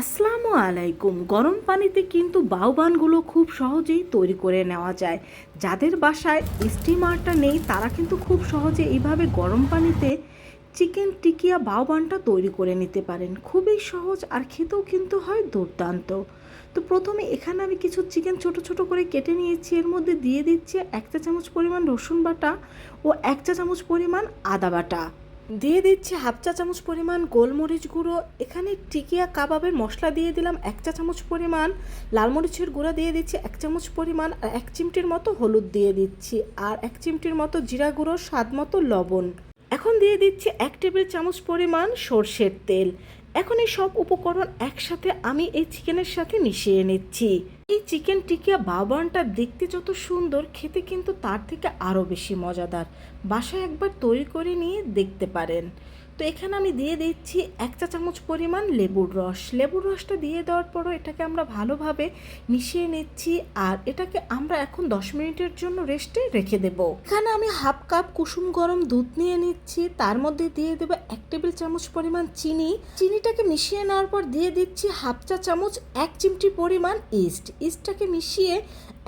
আসসালামু আলাইকুম। গরম পানিতে কিন্তু বাউবানগুলো খুব সহজেই তৈরি করে নেওয়া যায়। যাদের বাসায় স্টিমারটা নেই, তারা কিন্তু খুব সহজে এইভাবে গরম পানিতে চিকেন টিকিয়া বাউবানটা তৈরি করে নিতে পারেন। খুবই সহজ আর খেতেও কিন্তু হয় দুর্দান্ত। তো প্রথমে এখানে আমি কিছু চিকেন ছোট ছোট করে কেটে নিয়েছি। এর মধ্যে দিয়ে দিচ্ছি এক চা চামচ পরিমাণ রসুন বাটা ও এক চা চামচ পরিমাণ আদা বাটা। দিয়ে দিচ্ছি হাফ চা চামচ পরিমাণ গোলমরিচ গুঁড়ো। এখানে টিকিয়া কাবাবের মশলা দিয়ে দিলাম এক চা চামচ পরিমাণ। লাল মরিচের গুঁড়া দিয়ে দিচ্ছি এক চামচ পরিমাণ আর এক চিমটির মতো হলুদ দিয়ে দিচ্ছি। আর এক চিমটির মতো জিরা গুঁড়ো স্বাদ মতো লবণ। এখন দিয়ে দিচ্ছি এক টেবিল চামচ পরিমাণ সর্ষের তেল। এখন এই সব উপকরণ একসাথে আমি এই চিকেনের সাথে মিশিয়ে নিচ্ছি। এই চিকেন টিকিয়া বাবানটা দেখতে যত সুন্দর, খেতে কিন্তু তার থেকে আরও বেশি মজাদার। বাসায় একবার তৈরি করে নিয়ে দেখতে পারেন। তো এখানে আমি দিয়ে দিচ্ছি এক চা চামচ পরিমাণ লেবুর রস। লেবুর রসটা দিয়ে দেওয়ার পরও এটাকে আমরা ভালোভাবে মিশিয়ে নিচ্ছি আর এটাকে আমরা এখন দশ মিনিটের জন্য রেস্টে রেখে দেব। এখানে আমি হাফ কাপ কুসুম গরম দুধ নিয়ে নিচ্ছি। তার মধ্যে দিয়ে দেবো এক টেবিল চামচ পরিমাণ চিনি। চিনিটাকে মিশিয়ে নেওয়ার পর দিয়ে দিচ্ছি হাফ চা চামচ এক চিমটি পরিমাণ ইস্ট। ইস্টটাকে মিশিয়ে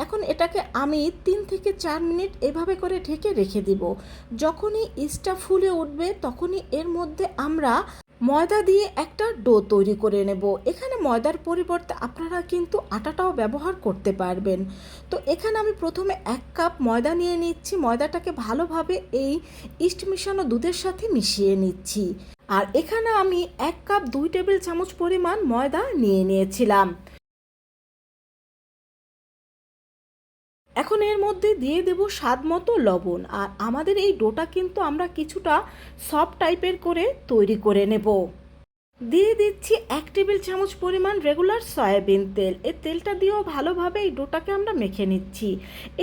এখন এটাকে আমি তিন থেকে চার মিনিট এভাবে করে ঢেকে রেখে দিব। যখনই ইস্টটা ফুলে উঠবে, তখনই এর মধ্যে আমরা ময়দা দিয়ে একটা ডো তৈরি করে নেব। এখানে ময়দার পরিবর্তে আপনারা কিন্তু আটাটাও ব্যবহার করতে পারবেন। তো এখানে আমি প্রথমে এক কাপ ময়দা নিয়ে নিচ্ছি। ময়দাটাকে ভালোভাবে এই ইস্ট মিশানো দুধের সাথে মিশিয়ে নিচ্ছি। আর এখানে আমি এক কাপ দুই টেবিল চামচ পরিমাণ ময়দা নিয়ে নিয়েছিলাম। এখন এর মধ্যে দিয়ে দেব স্বাদ মতো লবণ। আর আমাদের এই ডোটা কিন্তু আমরা কিছুটা সফট টাইপের করে তৈরি করে নেব। দিয়ে দিচ্ছি এক টেবিল চামচ পরিমাণ রেগুলার সয়াবিন তেল। এই তেলটা দিয়েও ভালোভাবে এই ডোটাকে আমরা মেখে নিচ্ছি।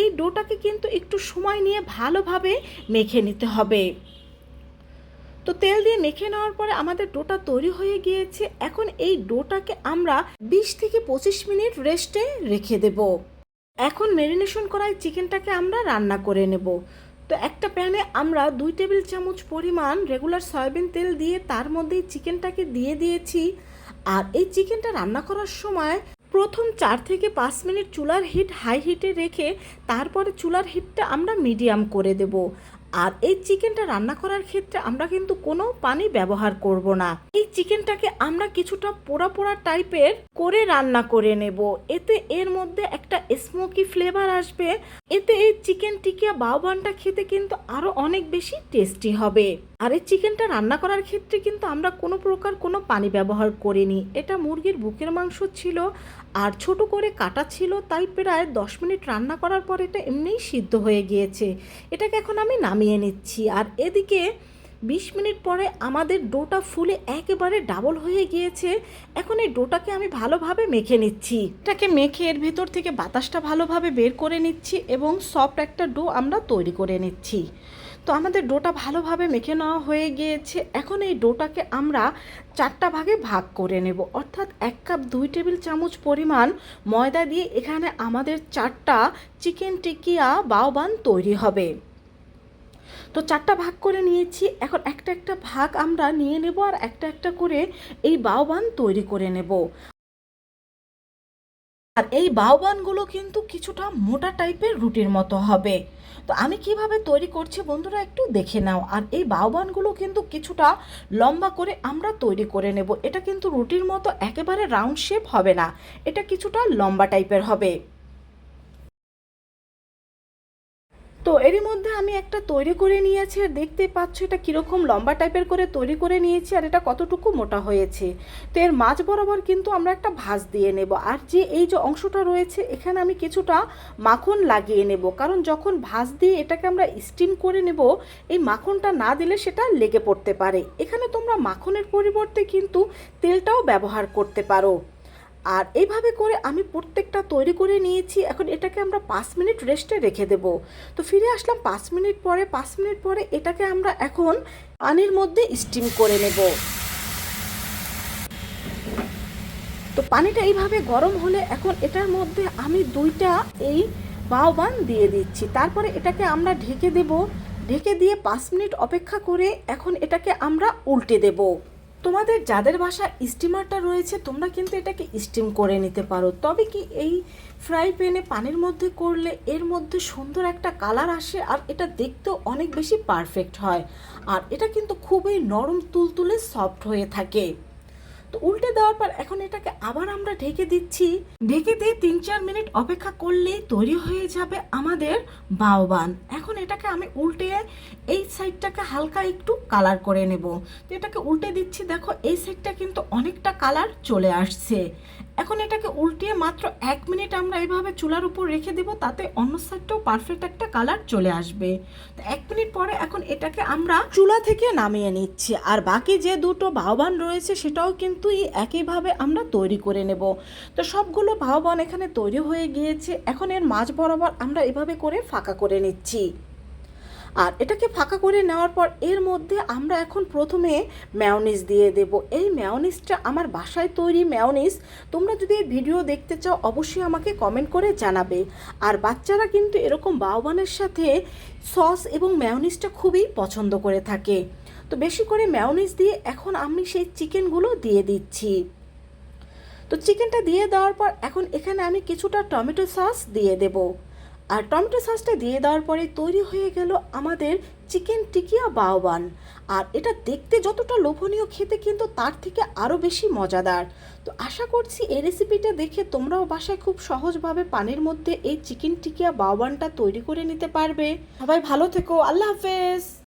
এই ডোটাকে কিন্তু একটু সময় নিয়ে ভালোভাবে মেখে নিতে হবে। তো তেল দিয়ে মেখে নেওয়ার পরে আমাদের ডোটা তৈরি হয়ে গিয়েছে। এখন এই ডোটাকে আমরা বিশ থেকে পঁচিশ মিনিট রেস্টে রেখে দেবো। এখন ম্যারিনেশন করাই চিকেনটাকে আমরা রান্না করে নেব। তো একটা প্যানে আমরা দুই টেবিল চামচ পরিমাণ রেগুলার সয়াবিন তেল দিয়ে তার মধ্যেই চিকেনটাকে দিয়ে দিয়েছি। আর এই চিকেনটা রান্না করার সময় প্রথম চার থেকে পাঁচ মিনিট চুলার হিট হাই হিটে রেখে তারপরে চুলার হিটটা আমরা মিডিয়াম করে দেব। আর এই চিকেনটা রান্না করার ক্ষেত্রে আমরা কিন্তু কোনো পানি ব্যবহার করব না। এই চিকেনটাকে আমরা কিছুটা পোড়া পোড়া টাইপের করে রান্না করে নেব। এতে এর মধ্যে একটা স্মোকি ফ্লেভার আসবে। এতে এই চিকেন টিকিয়া বাউবানটা খেতে কিন্তু আরও অনেক বেশি টেস্টি হবে। আর এই চিকেনটা রান্না করার ক্ষেত্রে কিন্তু আমরা কোনো প্রকার কোনো পানি ব্যবহার করিনি। এটা মুরগির বুকের মাংস ছিল আর ছোট করে কাটা ছিল, তাই প্রায় দশ মিনিট রান্না করার পর এটা এমনিই সিদ্ধ হয়ে গিয়েছে। এটাকে এখন আমি নামিয়ে নিচ্ছি। আর এদিকে বিশ মিনিট পরে আমাদের ডোটা ফুলে একেবারে ডাবল হয়ে গিয়েছে। এখন এই ডোটাকে আমি ভালোভাবে মেখে নিচ্ছি। এটাকে মেখে এর ভেতর থেকে বাতাসটা ভালোভাবে বের করে নিচ্ছি এবং সফট একটা ডো আমরা তৈরি করে নিচ্ছি। তো আমাদের ডোটা ভালোভাবে মেখে নেওয়া হয়ে গিয়েছে। এখন এই ডোটাকে আমরা চারটা ভাগে ভাগ করে নেব। অর্থাৎ এক কাপ দুই টেবিল চামচ পরিমাণ ময়দা দিয়ে এখানে আমাদের চারটা চিকেন টিকিয়া বাওবান তৈরি হবে। তো চারটা ভাগ করে নিয়েছি, এখন একটা একটা ভাগ আমরা নিয়ে নেব আর একটা একটা করে এই বাউবান তৈরি করে নেব। আর এই বাউবানগুলো কিন্তু কিছুটা মোটা টাইপের রুটির মতো হবে। তো আমি কীভাবে তৈরি করছি বন্ধুরা একটু দেখে নাও। আর এই বাউবানগুলো কিন্তু কিছুটা লম্বা করে আমরা তৈরি করে নেব। এটা কিন্তু রুটির মতো একেবারে রাউন্ড শেপ হবে না। এটা কিছুটা লম্বা টাইপের হবে। তো এরই মধ্যে আমি একটা তৈরি করে নিয়েছি আর দেখতে পাচ্ছ এটা কীরকম লম্বা টাইপের করে তৈরি করে নিয়েছি আর এটা কতটুকু মোটা হয়েছে। তো এর মাঝ বরাবর কিন্তু আমরা একটা ভাঁজ দিয়ে নেব আর যে এই যে অংশটা রয়েছে এখানে আমি কিছুটা মাখন লাগিয়ে নেব। কারণ যখন ভাঁজ দিয়ে এটাকে আমরা স্টিম করে নেব, এই মাখনটা না দিলে সেটা লেগে পড়তে পারে। এখানে তোমরা মাখনের পরিবর্তে কিন্তু তেলটাও ব্যবহার করতে পারো। আর এইভাবে করে আমি প্রত্যেকটা তৈরি করে নিয়েছি। এখন এটাকে আমরা পাঁচ মিনিট রেস্টে রেখে দেব। তো ফিরে আসলাম পাঁচ মিনিট পরে। পাঁচ মিনিট পরে এটাকে আমরা এখন পানির মধ্যে স্টিম করে নেব। তো পানিটা এইভাবে গরম হলে এখন এটার মধ্যে আমি দুইটা এই বাউবান দিয়ে দিচ্ছি। তারপরে এটাকে আমরা ঢেকে দেব। ঢেকে দিয়ে পাঁচ মিনিট অপেক্ষা করে এখন এটাকে আমরা উল্টে দেব। তোমাদের যাদের বাসা স্টিমারটা রয়েছে, তোমরা কিন্তু এটাকে স্টিম করে নিতে পারো। তবে কি এই ফ্রাই প্যানে পানির মধ্যে করলে এর মধ্যে সুন্দর একটা কালার আসে আর এটা দেখতেও অনেক বেশি পারফেক্ট হয়। আর এটা কিন্তু খুবই নরম, তুলতুলে সফট হয়ে থাকে। তো উল্টে দেওয়ার পর এখন এটাকে আবার আমরা ঢেকে দিচ্ছি। ঢেকে দিয়ে তিন চার মিনিট অপেক্ষা করলেই তৈরি হয়ে যাবে আমাদের বাওবান এখন এটাকে আমি উল্টে এই সাইডটাকে হালকা একটু কালার করে নেব। তো এটাকে উল্টে দিচ্ছি, দেখো এই সাইডটা কিন্তু অনেকটা কালার চলে আসছে। এখন এটাকে উল্টিয়ে মাত্র এক মিনিট আমরা এভাবে চুলার উপর রেখে দেব, তাতে অন্য সাইডটাও পারফেক্ট একটা কালার চলে আসবে। তো এক মিনিট পরে এখন এটাকে আমরা চুলা থেকে নামিয়ে নিচ্ছি। আর বাকি যে দুটো ভাওবান রয়েছে সেটাও কিন্তু এই একইভাবে আমরা তৈরি করে নেব। তো সবগুলো ভাওবান এখানে তৈরি হয়ে গিয়েছে। এখন এর মাঝ বরাবর আমরা এভাবে করে ফাঁকা করে নিচ্ছি। আর এটাকে ফাঁকা করে নেওয়ার পর এর মধ্যে আমরা এখন প্রথমে ম্যাওনিজ দিয়ে দেব। এই ম্যাওনিজটা আমার বাসায় তৈরি ম্যাওনিজ তোমরা যদি এই ভিডিও দেখতে চাও, অবশ্যই আমাকে কমেন্ট করে জানাবে। আর বাচ্চারা কিন্তু এরকম বাউবানের সাথে সস এবং ম্যাওনিজটা খুবই পছন্দ করে থাকে। তো বেশি করে ম্যাওনিজ দিয়ে এখন আমি সেই চিকেনগুলো দিয়ে দিচ্ছি। তো চিকেনটা দিয়ে দেওয়ার পর এখন এখানে আমি কিছুটা টমেটো সস দিয়ে দেব। আর টমেটো সসটা দিয়ে দেওয়ার পরে তৈরি হয়ে গেল আমাদের চিকেন টিকিয়া বাওবান। আর এটা দেখতে যতটা লোভনীয় খেতে কিন্তু তার থেকে আরও বেশি মজাদার। তো আশা করছি এই রেসিপিটা দেখে তোমরাও বাসায় খুব সহজভাবে পানির মধ্যে এই চিকেন টিকিয়া বাওবানটা তৈরি করে নিতে পারবে। সবাই ভালো থেকো, আল্লাহ হাফেজ।